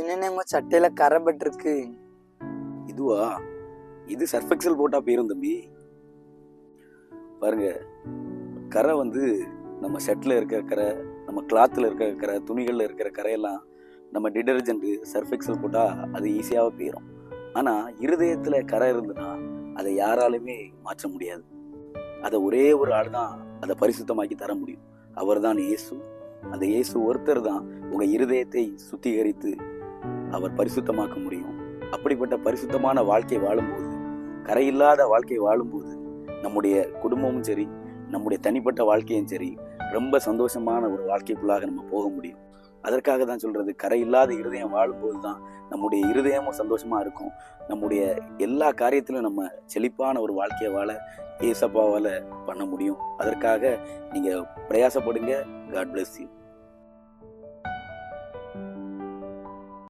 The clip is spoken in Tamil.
என்னென்ன உங்க சட்டையில கரை இருக்கு இதுவா? இது சர்ஃபெக்சல் போட்டா போயிரும் தம்பி. பாருங்க கரை வந்து நம்ம செட்டில் இருக்கிற கரை நம்ம கிளாத்தில் இருக்கிற கரை துணிகளில் இருக்கிற கரையெல்லாம் நம்ம டிடர்ஜென்ட் சர்ஃபெக்சல் போட்டால் அது ஈஸியாக போயிடும் ஆனால் இருதயத்தில் கரை இருந்துன்னா அதை யாராலுமே மாற்ற முடியாது. அதை ஒரே ஒரு ஆள் தான் அதை பரிசுத்தமாக்கி தர முடியும். அவர் தான் இயேசு. அந்த இயேசு ஒருத்தர் தான் உங்கள் இருதயத்தை சுத்திகரித்து அவர் பரிசுத்தமாக்க முடியும். அப்படிப்பட்ட பரிசுத்தமான வாழ்க்கை வாழும்போது கரையில்லாத வாழ்க்கை வாழும்போது நம்முடைய குடும்பமும் சரி நம்முடைய தனிப்பட்ட வாழ்க்கையும் சரி ரொம்ப சந்தோஷமான ஒரு வாழ்க்கைக்குள்ளாக நம்ம போக முடியும். அதற்காக தான் சொல்றது கரையில்லாத இருதயம் வாழும்போது தான் நம்முடைய இருதயமும் சந்தோஷமா இருக்கும். நம்முடைய எல்லா காரியத்திலும் நம்ம செழிப்பான ஒரு வாழ்க்கையை வாழ ஏசப்பாவால் பண்ண முடியும். அதற்காக நீங்க பிரயாசப்படுங்க. God bless you